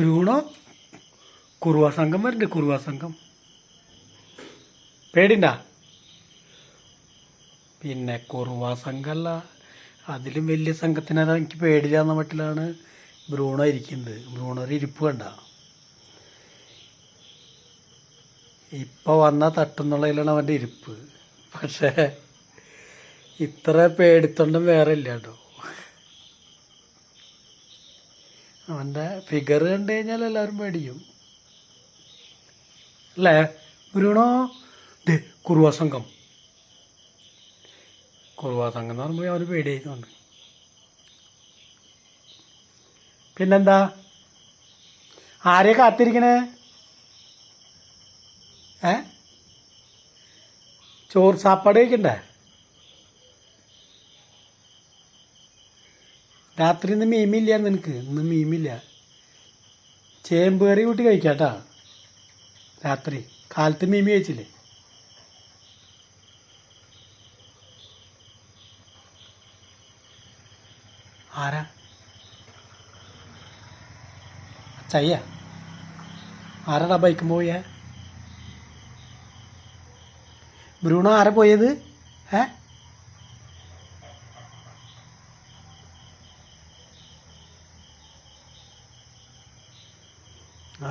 Bruno Kuruva സംഘം വരണ്ട് കുറുവ സംഘം. പേടിണ്ട? പിന്നെ കുറുവ സംഘമല്ല അതിലും വലിയ സംഘത്തിനാ എനിക്ക് പേടില്ലാന്ന മട്ടിലാണ് ഭ്രൂണ ഇരിക്കുന്നത്. ഭ്രൂണൊരു ഇരിപ്പ് കണ്ട. ഇപ്പൊ വന്ന തട്ടുന്നുള്ളതിലാണ് അവന്റെ ഇരിപ്പ്. പക്ഷേ ഇത്ര പേടിത്തൊണ്ടും വേറെ ഇല്ല കേട്ടോ. അവന്റെ ഫിഗർ കണ്ടു കഴിഞ്ഞാൽ എല്ലാവരും പേടിക്കും അല്ലേ? ഗുരുണോ ദേ കുറുവ സംഘം. കുറുവ സംഘം എന്ന് പറയുമ്പോൾ അവർ പേടിയായിട്ടുണ്ട്. പിന്നെന്താ? ആരെയാ കാത്തിരിക്കണേ? ഏ? ചോറ് സാപ്പാട് കഴിക്കണ്ടേ? രാത്രി ഇന്ന് മീമില്ല നിനക്ക് ഇന്ന് മീമില്ല. ചേമ്പ് കറി കൂട്ടി കഴിക്കാട്ടാ. രാത്രി. കാലത്ത് മീമി കഴിച്ചില്ലേ? ആരാ? അച്ചയ്യ? ആരാടാ ബൈക്കും പോയേ? ബ്രൂണോ ആരാ പോയത്? ഏ?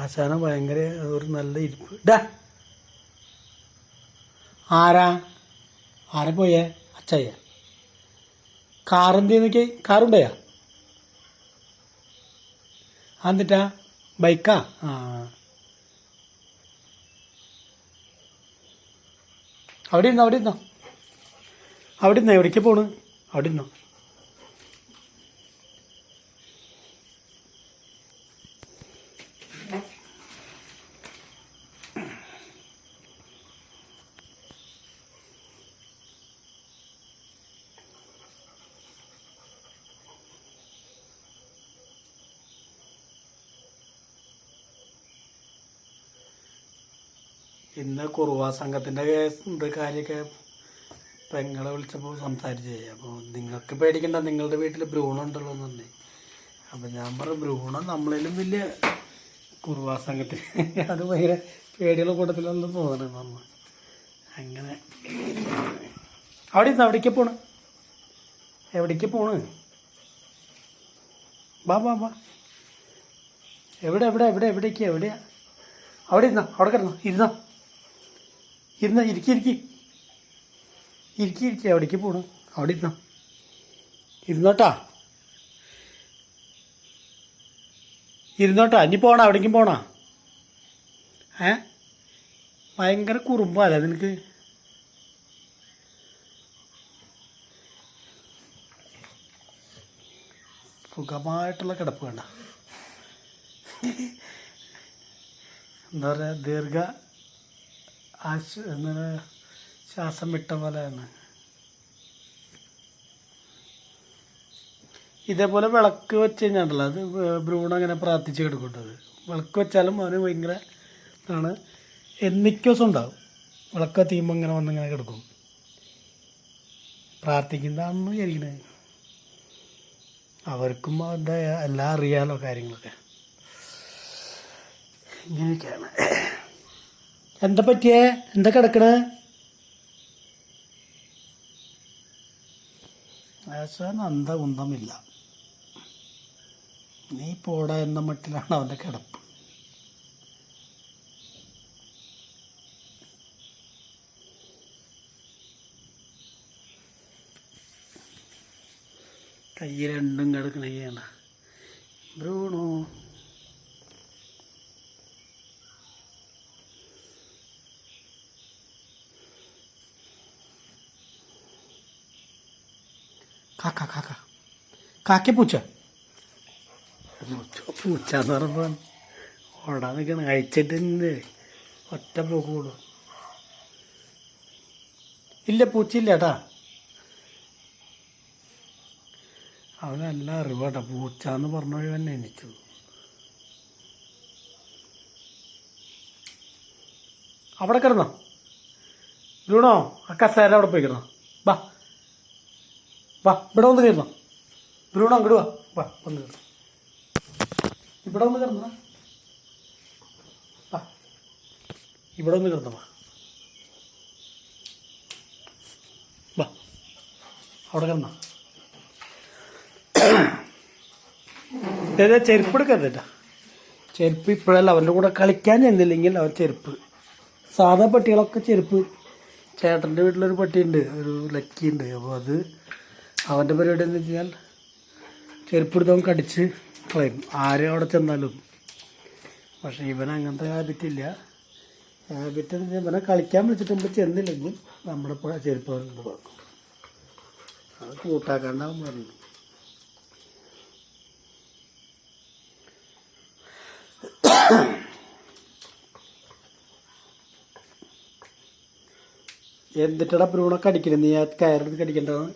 ആശാന ഭയങ്കര ഒരു നല്ല ഇരിപ്പ്. ഡാ. ആരാ? ആരെ പോയേ? അച്ചയ്യ കാറെന്ത് നോക്കി കാറുണ്ടയാ എന്നിട്ടാ? ബൈക്കാ? ആ. അവിടെ ഇരുന്നോ അവിടെ ഇരുന്നോ? അവിടെ ഇരുന്നോ? എവിടേക്ക് പോണ്? അവിടെ ഇരുന്നോ? ഇന്ന് കുറുവ സംഘത്തിന്റെ കാര്യമൊക്കെ പെങ്ങളെ വിളിച്ചപ്പോൾ സംസാരിച്ചേ അപ്പോൾ നിങ്ങൾക്ക് പേടിക്കണ്ട നിങ്ങളുടെ വീട്ടിൽ ഭ്രൂണം ഉണ്ടല്ലോ എന്ന് പറഞ്ഞേ. അപ്പോൾ ഞാൻ പറഞ്ഞു ഭ്രൂണം നമ്മളതിലും വലിയ കുറുവ സംഘത്തിന് അത് ഭയങ്കര പേടിയുള്ള കൂട്ടത്തിലൊന്നും തോന്നണം നമ്മൾ അങ്ങനെ. അവിടെ ഇരുന്ന്? എവിടേക്ക് പോണ്. എവിടേക്ക് പോണ്? ബാ ബാ ബാ എവിടെ എവിടെ എവിടെ എവിടേക്ക്? എവിടെയാ? അവിടെ ഇരുന്നോ? അവിടെ കിടന്നോ? ഇരുന്നോ? ഇരുന്നോ ഇരിക്കി ഇരിക്കി. ഇരിക്കി ഇരിക്കി. അവിടേക്ക് പോണു. അവിടെ ഇരുന്നോ. ഇരുന്നോട്ടാ. ഇരുന്നോട്ടാ. ഇനി പോണ. അവിടേക്കും പോണ? ഏ? ഭയങ്കര കുറുമ്പല്ലേ നിനക്ക്? സുഖമായിട്ടുള്ള കിടപ്പ് വേണ്ട എന്താ പറയുക ദീർഘ ആശ ശ്വാസം വിട്ട പോലെയാണ്. ഇതേപോലെ വിളക്ക് വെച്ച് കഴിഞ്ഞാണ്ടല്ലോ അത് ഭ്രൂണം അങ്ങനെ പ്രാർത്ഥിച്ച് കിടക്കേണ്ടത് വിളക്ക് വെച്ചാലും അവന് ഭയങ്കര ഇതാണ്. എന്നിക്കോസം ഉണ്ടാവും. വിളക്ക് തീയുമ്പോൾ ഇങ്ങനെ വന്നിങ്ങനെ കിടക്കും. പ്രാർത്ഥിക്കുന്നതാണെന്ന് വിചാരിക്കണേ. അവർക്കും എന്താ എല്ലാം അറിയാലോ കാര്യങ്ങളൊക്കെ. ഇങ്ങനെയൊക്കെയാണ്. എന്താ പറ്റിയേ? എന്താ കിടക്കണേ? ആശാൻ നീ പോട എന്ന മട്ടിലാണ് അവന്റെ കിടപ്പ്. കൈ രണ്ടും കിടക്കണേയാണ് ബ്രൂണോ? കാക്ക കാക്ക കാക്ക പൂച്ച. പൂച്ച എന്ന് പറയുമ്പോൾ ഓടാൻ നിൽക്കണം കഴിച്ചിട്ടുണ്ട് ഒറ്റ പോക്ക് കൂടും. ഇല്ല പൂച്ചയില്ല ഏട്ടാ അവനെല്ലാം അറിവാട്ടാ. പൂച്ച എന്ന് പറഞ്ഞ വഴി തന്നെ എനിച്ചു അവിടെ കിടന്നോ? ബ്രൂണോ ആ അവിടെ പോയി കിടന്നോ? ബാ. വാ ഇവിടെ വന്ന് കയറുന്ന ബ്രൂണോ അങ്ങോട്ട് വാ. വാ വന്ന് കയറുന്ന ഇവിടെ വന്ന് കയറണം വാ. ഇവിടെ വന്ന് കയറണം വാ. വാ അവിടെ കിടന്ന ഏതാ ചെരുപ്പ് എടുക്കരുതേട്ടാ ചെരുപ്പ് ഇപ്പോഴല്ല അവന്റെ കൂടെ കളിക്കാൻ എന്നില്ലെങ്കിൽ അവൻ ചെരുപ്പ്. സാധാ പട്ടികളൊക്കെ ചെരുപ്പ്. ചേട്ടന്റെ വീട്ടിലൊരു പട്ടിയുണ്ട് ഒരു ലക്കി ഉണ്ട് അപ്പോൾ അത് അവന്റെ പരിപാടി എന്ന് വെച്ച് കഴിഞ്ഞാൽ ചെരുപ്പ് കടിച്ച് കളയും. ആരും അവിടെ ചെന്നാലും. പക്ഷേ ഇവൻ അങ്ങനത്തെ ഹാബിറ്റ് ഇല്ല. ഹാബിറ്റ് എന്ന് വെച്ചാൽ ഇവനെ കളിക്കാൻ വിളിച്ചിട്ട് നമ്മൾ ചെന്നില്ലെങ്കിൽ നമ്മുടെ ചെരുപ്പ് കൊണ്ട് അത് കൂട്ടാക്കാണ്ടാവും പറഞ്ഞു. എന്നിട്ടടാ ഭ്രൂണൊക്കെ അടിക്കണേ നീ ആ കയറെടുത്ത് കടിക്കേണ്ടതാണ്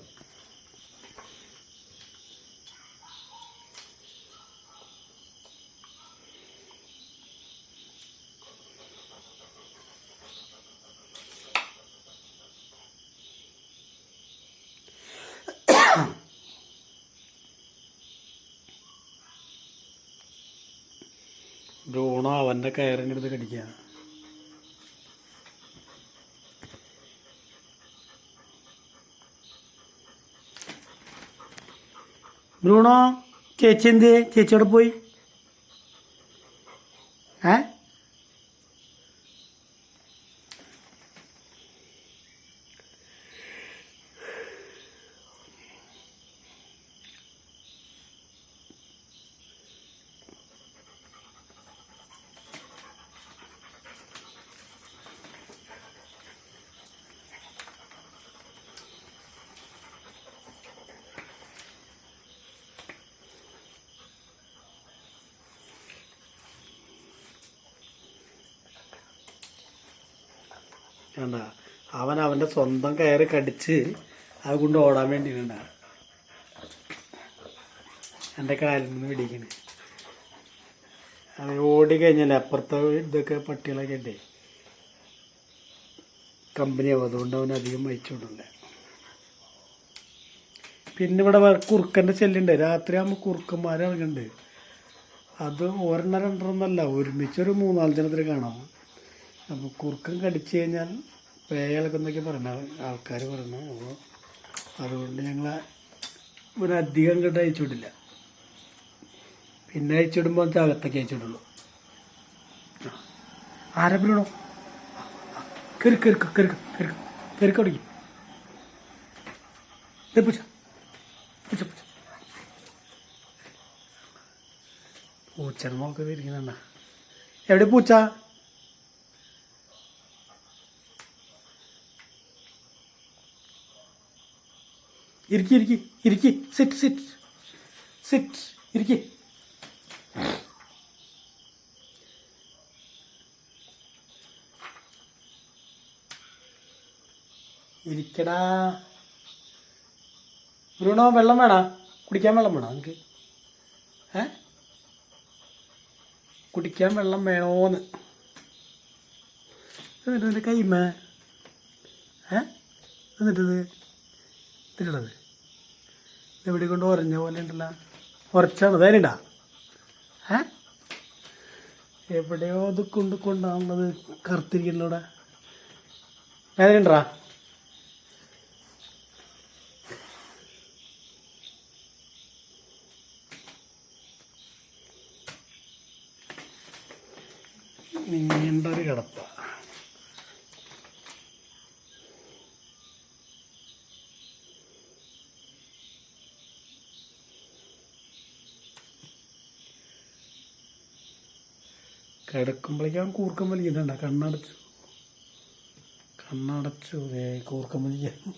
ബ്രൂണോ അവന്റെ കയറിന്റെ അടുത്ത് കടിക്കുക ബ്രൂണോ ചേച്ചി എന്ത് ചേച്ചിയോടെ പോയി? ഏ? കണ്ട. അവൻ അവന്റെ സ്വന്തം കയറ് കടിച്ച് അത് കൊണ്ട് ഓടാൻ വേണ്ടിയിട്ടുണ്ട എന്റെ കാലിൽ നിന്ന് പിടിക്കണ്. അത് ഓടി കഴിഞ്ഞാൽ അപ്പുറത്തെ ഇതൊക്കെ പട്ടികളൊക്കെ ഉണ്ടേ കമ്പനിയാവും അതുകൊണ്ട് അവൻ അധികം വഹിച്ചുകൊണ്ടില്ല പിന്നെ ഇവിടെ കുറുക്കന്റെ ശല്യമുണ്ട്. രാത്രി ആകുമ്പോൾ കുറുക്കന്മാർ ഇറങ്ങുന്നുണ്ട് അത് ഒരെണ്ണം രണ്ടെണ്ണമല്ല ഒരുമിച്ചൊരു മൂന്നാൽ ജനത്തിൽ കാണാം. അപ്പോൾ കുറുക്കൻ കടിച്ചു കഴിഞ്ഞാൽ പേയളക്കെന്നൊക്കെ പറഞ്ഞ ആൾക്കാർ പറഞ്ഞു അപ്പോൾ അതുകൊണ്ട് ഞങ്ങൾ ഒരു അധികം ഇങ്ങോട്ട് അയച്ചു വിടില്ല. പിന്നെ അയച്ചു വിടുമ്പോൾ അകത്തൊക്കെ അയച്ചു വിടുള്ളൂ. ആരെ വിടണോ കയറി കയറി കയറി കയറി കയറി തുടങ്ങി പൂച്ച പൂച്ച പൂച്ച എവിടെ പൂച്ച? ഇരിക്കി ഇരിക്കി ഇരിക്കി. സിറ്റ് സിറ്റ് സിറ്റ് ഇരിക്കി. ഇരിക്കടാ. ബ്രൂണോ വെള്ളം വേണോ? കുടിക്കാൻ വെള്ളം വേണോ നിങ്ങൾക്ക് ഏ? കുടിക്കാൻ വെള്ളം വേണോന്ന്. എന്നിട്ട് കൈമ ഏ? എന്നിട്ടത് ഇതിലുള്ളത്. എവിടെ കൊണ്ട് ഉറഞ്ഞ പോലെ ഉണ്ടല്ല. ഉറച്ചാണ്. തേനിടാ എവിടെയോ അത് കൊണ്ട് കൊണ്ടാണുള്ളത് കറുത്തിരിക്കുന്നവിടെ ഇവിടെ. വേദനണ്ടാ നീണ്ടൊരു കിടപ്പ. കിടക്കുമ്പോഴേക്കും കൂർക്കം വലിക്കുന്നുണ്ട കണ്ണടച്ചു. കണ്ണടച്ചു. കൂർക്കം വലിക്കാൻ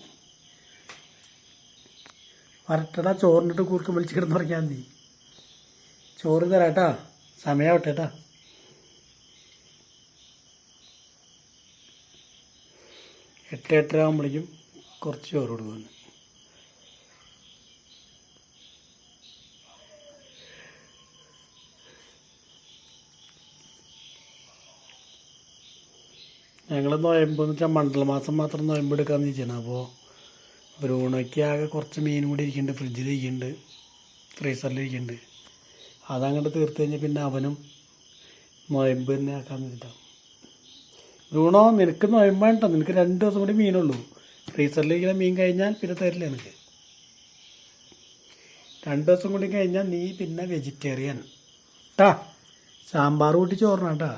വരട്ടടാ ചോറിനിട്ട് കൂർക്കം വലിച്ച് പറഞ്ഞാൽ മതി. ചോറ് തരാട്ടാ. സമയാവട്ടെ കേട്ടാ എട്ട് എട്ടര ആകുമ്പോഴേക്കും കുറച്ച് ചോറ് കൊടുക്കുന്നു ഞങ്ങൾ നോയമ്പ് എന്ന് വെച്ചാൽ മണ്ഡലമാസം മാത്രം നോയമ്പ് എടുക്കാൻ വെച്ചാണ് അപ്പോൾ ബ്രൂണയ്ക്ക് ആകെ കുറച്ച് മീൻ കൂടി ഇരിക്കുന്നുണ്ട് ഫ്രിഡ്ജിൽ ഇരിക്കുന്നുണ്ട് ഫ്രീസറിൽ ഇരിക്കുന്നുണ്ട് അതങ്ങോട്ട് തീർത്ത് കഴിഞ്ഞാൽ പിന്നെ അവനും നോയമ്പ് തന്നെ ആക്കാമെന്ന് വെച്ചിട്ടാണ് ബ്രൂണോ നിനക്ക് നോയമ്പാട്ടോ നിനക്ക് രണ്ട് ദിവസം കൂടി മീനുള്ളൂ. ഫ്രീസറിലിരിക്കുന്ന മീൻ കഴിഞ്ഞാൽ പിന്നെ തരില്ല എനിക്ക് രണ്ട് ദിവസം കൂടി കഴിഞ്ഞാൽ നീ പിന്നെ വെജിറ്റേറിയൻ. ട്ടാ സാമ്പാർ കൂട്ടി ചോറിനാട്ടാ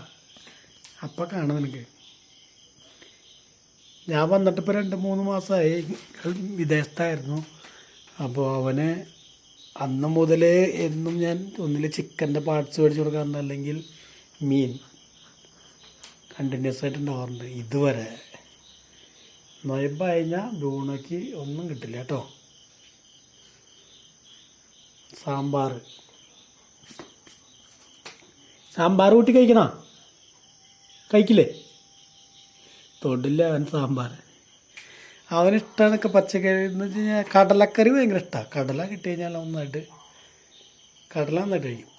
അപ്പം കാണാം നിനക്ക്. ഞാൻ വന്നിട്ട് ഇപ്പോൾ രണ്ട് മൂന്ന് മാസമായി വിദേശത്തായിരുന്നു. അപ്പോൾ അവന് അന്ന് മുതൽ എന്നും ഞാൻ ഒന്നിൽ ചിക്കന്റെ പാർട്സ് മേടിച്ച് കൊടുക്കാറുണ്ട് അല്ലെങ്കിൽ മീൻ കണ്ടിന്യൂസ് ആയിട്ട് ഉണ്ടാവാറുണ്ട്. ഇതുവരെ നൊയമ്പ് കഴിഞ്ഞാൽ ബ്രൂണോയ്ക്ക് ഒന്നും കിട്ടില്ല കേട്ടോ. സാമ്പാർ. സാമ്പാർ കൂട്ടി കഴിക്കണ? കഴിക്കില്ലേ? തൊടില്ല അവൻ സാമ്പാർ. അവനിഷ്ടമാണൊക്കെ പച്ചക്കറി എന്ന് വെച്ച് കഴിഞ്ഞാൽ കടലക്കറി ഭയങ്കര ഇഷ്ടമാണ് കടല കിട്ടി കഴിഞ്ഞാൽ ഒന്നായിട്ട് കടല നന്നായിട്ട് കഴിക്കും.